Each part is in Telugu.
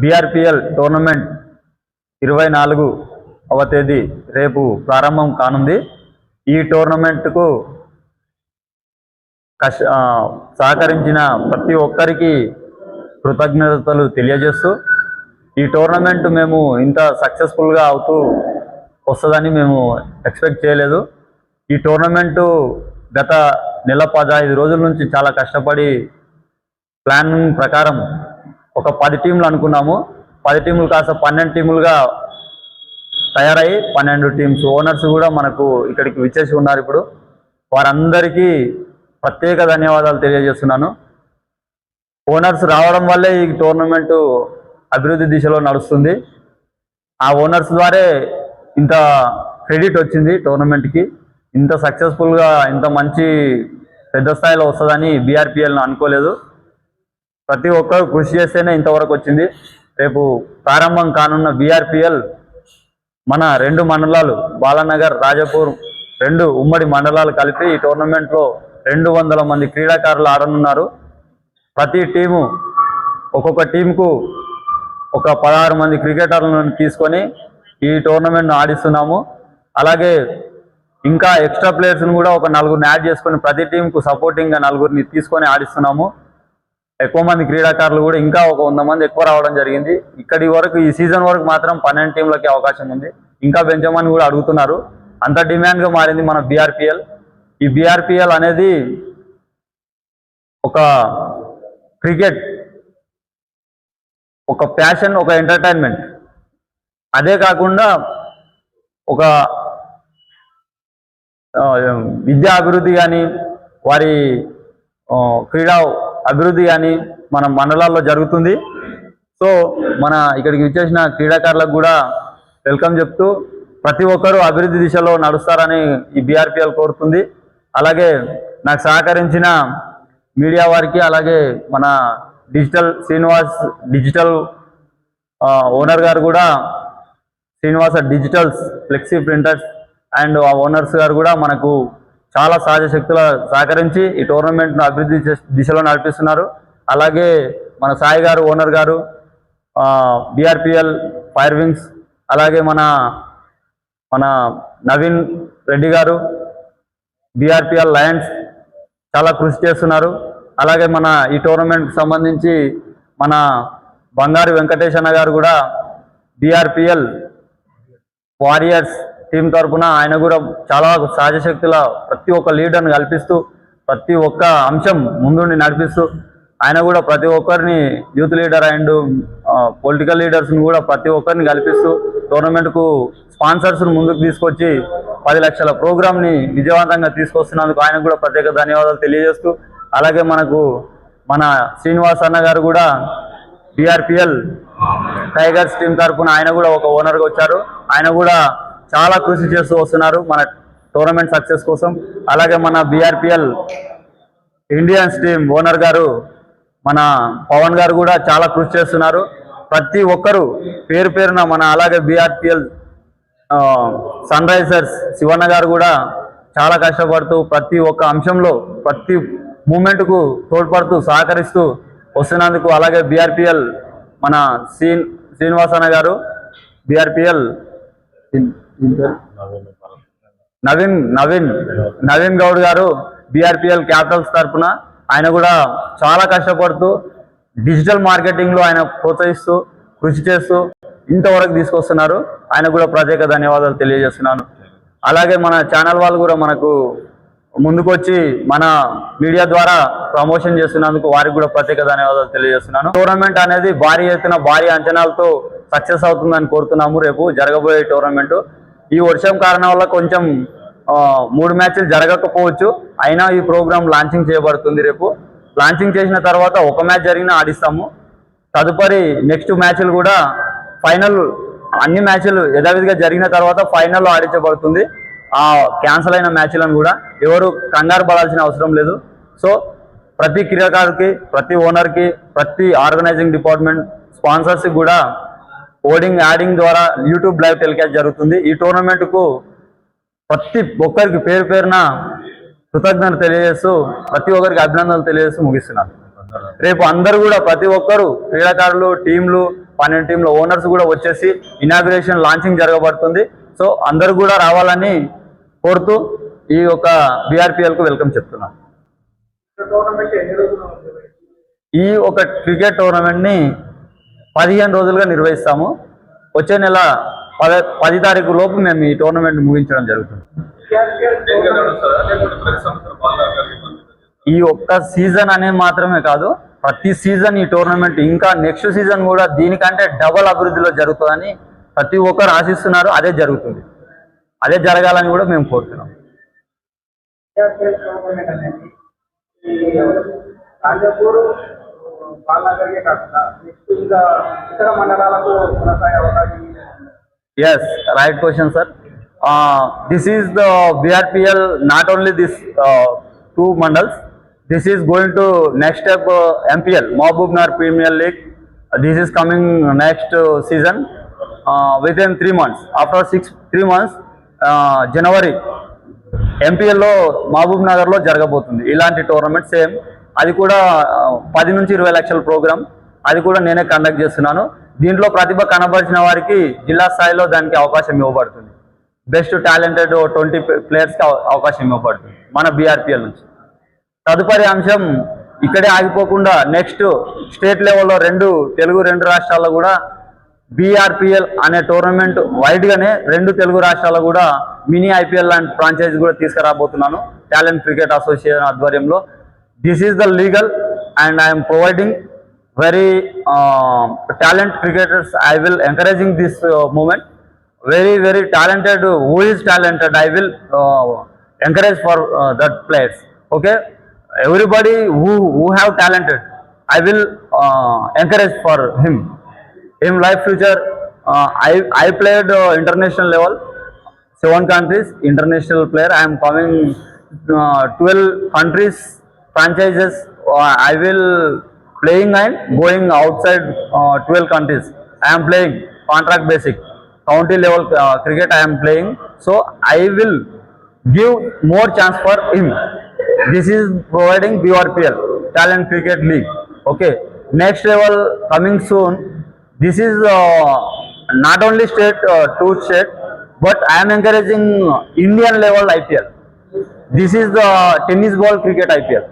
బీఆర్పిఎల్ టోర్నమెంట్ ఇరవై నాలుగు అవ తేదీ రేపు ప్రారంభం కానుంది. ఈ టోర్నమెంట్కు కష సహకరించిన ప్రతి ఒక్కరికి కృతజ్ఞతలు తెలియజేస్తూ ఈ టోర్నమెంట్ మేము ఇంత సక్సెస్ఫుల్గా అవుతూ వస్తుందని మేము ఎక్స్పెక్ట్ చేయలేదు. ఈ టోర్నమెంటు గత నెల పదహైదు రోజుల నుంచి చాలా కష్టపడి ప్లానింగ్ ప్రకారం ఒక పది టీంలు అనుకున్నాము. పది టీములు కాస్త పన్నెండు టీములుగా తయారై పన్నెండు టీమ్స్ ఓనర్స్ కూడా మనకు ఇక్కడికి విచ్చేసి ఉన్నారు ఇప్పుడు. వారందరికీ ప్రత్యేక ధన్యవాదాలు తెలియజేస్తున్నాను. ఓనర్స్ రావడం వల్లే ఈ టోర్నమెంటు అభివృద్ధి దిశలో నడుస్తుంది. ఆ ఓనర్స్ ద్వారే ఇంత క్రెడిట్ వచ్చింది టోర్నమెంట్కి. ఇంత సక్సెస్ఫుల్గా ఇంత మంచి పెద్ద స్థాయిలో వస్తుందని బీఆర్పిఎల్ను అనుకోలేదు. ప్రతి ఒక్కరు కృషి చేస్తేనే ఇంతవరకు వచ్చింది. రేపు ప్రారంభం కానున్న బీఆర్పిఎల్ మన రెండు మండలాలు బాలానగర్ రాజపూర్ రెండు ఉమ్మడి మండలాలు కలిపి ఈ టోర్నమెంట్లో రెండు వందల మంది క్రీడాకారులు ఆడనున్నారు. ప్రతి టీము ఒక్కొక్క టీంకు ఒక పదహారు మంది క్రికెటర్లను తీసుకొని ఈ టోర్నమెంట్ను ఆడిస్తున్నాము. అలాగే ఇంకా ఎక్స్ట్రా ప్లేయర్స్ని కూడా ఒక నలుగురిని యాడ్ చేసుకొని ప్రతి టీంకు సపోర్టింగ్గా నలుగురిని తీసుకొని ఆడిస్తున్నాము. ఎక్కువ మంది క్రీడాకారులు కూడా ఇంకా ఒక వంద మంది ఎక్కువ రావడం జరిగింది. ఇక్కడి వరకు ఈ సీజన్ వరకు మాత్రం పన్నెండు టీంలకి అవకాశం ఉంది. ఇంకా పెంచమని కూడా అడుగుతున్నారు. అంత డిమాండ్గా మారింది మన బీఆర్పిఎల్. ఈ బీఆర్పిఎల్ అనేది ఒక క్రికెట్ ఒక ప్యాషన్ ఒక ఎంటర్టైన్మెంట్. అదే కాకుండా ఒక విద్యా అభివృద్ధి కానీ వారి క్రీడా అభివృద్ధి కానీ మన మండలాల్లో జరుగుతుంది. సో మన ఇక్కడికి విచ్చేసిన క్రీడాకారులకు కూడా వెల్కమ్ చెప్తూ ప్రతి ఒక్కరూ అభివృద్ధి దిశలో నడుస్తారని ఈ బీఆర్పిఎల్ కోరుతుంది. అలాగే నాకు సహకరించిన మీడియా వారికి అలాగే మన డిజిటల్ శ్రీనివాస్ డిజిటల్ ఓనర్ గారు కూడా Srinivasa digitals flexi printers and ఆ ఓనర్స్ గారు కూడా మనకు చాలా సహజ శక్తుల సహకరించి ఈ టోర్నమెంట్ను అభివృద్ధి దిశలో నడిపిస్తున్నారు. అలాగే మన సాయి గారు ఓనర్ గారు బిఆర్పిఎల్ ఫైర్ వింగ్స్ అలాగే మన మన నవీన్ రెడ్డి గారు బీఆర్పిఎల్ లయన్స్ చాలా కృషి చేస్తున్నారు. అలాగే మన ఈ టోర్నమెంట్కి సంబంధించి మన బంగారు వెంకటేష్ అన్న గారు కూడా బీఆర్పిఎల్ వారియర్స్ టీం తరఫున ఆయన కూడా చాలా సహజ శక్తుల ప్రతి ఒక్క లీడర్ని కల్పిస్తూ ప్రతి ఒక్క అంశం ముందుండి నడిపిస్తూ ఆయన కూడా ప్రతి ఒక్కరిని యూత్ లీడర్ అండ్ పొలిటికల్ లీడర్స్ని కూడా ప్రతి ఒక్కరిని కల్పిస్తూ టోర్నమెంట్కు స్పాన్సర్స్ను ముందుకు తీసుకొచ్చి పది లక్షల ప్రోగ్రామ్ని విజయవంతంగా తీసుకొస్తున్నందుకు ఆయన కూడా ప్రత్యేక ధన్యవాదాలు తెలియజేస్తూ అలాగే మనకు మన శ్రీనివాస్ అన్న గారు కూడా బీఆర్పిఎల్ టైగర్స్ టీం తరఫున ఆయన కూడా ఒక ఓనర్గా వచ్చారు. ఆయన కూడా చాలా కృషి చేస్తూ వస్తున్నారు మన టోర్నమెంట్ సక్సెస్ కోసం. అలాగే మన బీఆర్పిఎల్ ఇండియన్స్ టీం ఓనర్ గారు మన పవన్ గారు కూడా చాలా కృషి చేస్తున్నారు. ప్రతి ఒక్కరు పేరు పేరున మన అలాగే బీఆర్పిఎల్ సన్ రైజర్స్ శివన్న గారు కూడా చాలా కష్టపడుతూ ప్రతి ఒక్క అంశంలో ప్రతి మూమెంట్కు తోడ్పడుతూ సహకరిస్తూ వస్తున్నందుకు అలాగే బీఆర్పిఎల్ మన Shri శ్రీనివాసన్న garu BRPL Naveen Naveen Naveen Goud garu BRPL capitals తరఫున ఆయన కూడా చాలా కష్టపడుతూ డిజిటల్ మార్కెటింగ్లో ఆయన ప్రోత్సహిస్తూ కృషి చేస్తూ ఇంతవరకు తీసుకొస్తున్నారు. ఆయన కూడా ప్రత్యేక ధన్యవాదాలు తెలియజేస్తున్నాను. అలాగే మన ఛానల్ వాళ్ళు కూడా మనకు ముందుకొచ్చి మన మీడియా ద్వారా ప్రమోషన్ చేస్తున్నందుకు వారికి కూడా ప్రత్యేక ధన్యవాదాలు తెలియజేస్తున్నాను. టోర్నమెంట్ అనేది భారీ ఎత్తున భారీ అంచనాలతో సక్సెస్ అవుతుందని కోరుతున్నాము. రేపు జరగబోయే టోర్నమెంట్ ఈ వర్షం కారణం వల్ల కొంచెం మూడు మ్యాచ్లు జరగకపోవచ్చు. అయినా ఈ ప్రోగ్రామ్ లాంచింగ్ చేయబడుతుంది రేపు. లాంచింగ్ చేసిన తర్వాత ఒక మ్యాచ్ జరిగినా ఆడిస్తాము. తదుపరి నెక్స్ట్ మ్యాచ్లు కూడా ఫైనల్ అన్ని మ్యాచ్లు యథావిధిగా జరిగిన తర్వాత ఫైనల్లో ఆడించబడుతుంది. ఆ క్యాన్సిల్ అయిన మ్యాచ్లను కూడా ఎవరు కంగారు పడాల్సిన అవసరం లేదు. సో ప్రతి క్రీడాకారుకి ప్రతి ఓనర్కి ప్రతి ఆర్గనైజింగ్ డిపార్ట్మెంట్ స్పాన్సర్స్కి కూడా ఓడింగ్ యాడింగ్ ద్వారా యూట్యూబ్ లైవ్ టెలికాస్ట్ జరుగుతుంది. ఈ టోర్నమెంట్కు ప్రతి ఒక్కరికి పేరు పేరున కృతజ్ఞత తెలియజేస్తూ ప్రతి ఒక్కరికి అభినందనలు తెలియజేస్తూ ముగిస్తున్నాను. రేపు అందరు కూడా ప్రతి ఒక్కరు క్రీడాకారులు టీంలు పన్నెండు టీంల ఓనర్స్ కూడా వచ్చేసి ఇనాగ్రేషన్ లాంచింగ్ జరగబడుతుంది. సో అందరు కూడా రావాలని కోరుతూ ఈ యొక్క BRPL కు వెల్కమ్ చెప్తున్నాను. ఈ ఒక క్రికెట్ టోర్నమెంట్ని పదిహేను రోజులుగా నిర్వహిస్తాము. వచ్చే నెల పద పది తారీఖు లోపు మేము ఈ టోర్నమెంట్ ముగించడం జరుగుతుంది. ఈ ఒక్క సీజన్ అనేది మాత్రమే కాదు ప్రతి సీజన్ ఈ టోర్నమెంట్ ఇంకా నెక్స్ట్ సీజన్ కూడా దీనికంటే డబల్ అభివృద్ధిలో జరుగుతుందని ప్రతి ఒక్కరు ఆశిస్తున్నారు. అదే జరుగుతుంది. అదే జరగాలని కూడా మేము కోరుతున్నాం. బాలనగర్కే కాకుండా నెక్స్ట్ ఇంకా ఇతర మండలాలకు కొనసాగే అవకాశం ఉంది. Yes, right question, sir. Uh, this is the BRPL, not only this uh, two mandals. This is going to next step uh, MPL, Mahbubnar Premier League. Uh, this is coming next uh, season uh, within three months. After six three months, uh, January ఎంపీఎల్లో Mahabub నగర్లో జరగబోతుంది ఇలాంటి టోర్నమెంట్ సేమ్ అది కూడా పది నుంచి ఇరవై లక్షల ప్రోగ్రామ్ అది కూడా నేనే కండక్ట్ చేస్తున్నాను. దీంట్లో ప్రతిభ కనబరిచిన వారికి జిల్లా స్థాయిలో దానికి అవకాశం ఇవ్వబడుతుంది. బెస్ట్ టాలెంటెడ్ ట్వంటీ ప్లేయర్స్కి అవకాశం ఇవ్వబడుతుంది మన బీఆర్పిఎల్ నుంచి. తదుపరి అంశం ఇక్కడే ఆగిపోకుండా నెక్స్ట్ స్టేట్ లెవెల్లో రెండు తెలుగు రెండు రాష్ట్రాల్లో కూడా బీఆర్పిఎల్ అనే టోర్నమెంట్ వైడ్గానే రెండు తెలుగు రాష్ట్రాల్లో కూడా మినీ ఐపీఎల్ లాంటి ఫ్రాంచైజ్ కూడా తీసుకురాబోతున్నాను. టాలెంట్ క్రికెట్ అసోసియేషన్ ఆధ్వర్యంలో This is the legal and I am providing very uh, talent cricketers. I will encouraging this uh, movement. Very, very talented. Who is talented? I will uh, encourage for uh, that players. Okay. Everybody who, who have talented, I will uh, encourage for him. In life future, uh, I, I played uh, international level, seven countries, international player. I am coming uh, 12 countries franchises uh, i will playing and going outside uh, 12 countries. I am playing contract basic. County level uh, cricket i am playing. So i will give more chance for him. This is providing brpl talent cricket league. Okay. Next level coming soon. This is not only state uh, to state but i am encouraging indian level ipl this is the tennis ball cricket ipl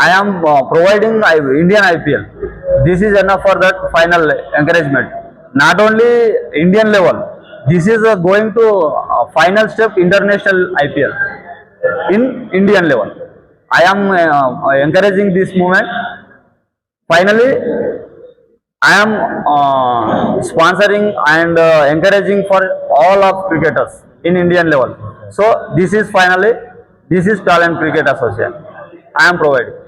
I am uh, providing Indian IPL. This is enough for that final encouragement. Not only Indian level, this is uh, going to uh, final step international IPL in Indian level. I am uh, encouraging this movement. Finally, I am uh, sponsoring and uh, encouraging for all of cricketers in Indian level. So this is finally, this is Talent Cricket Association. I am providing.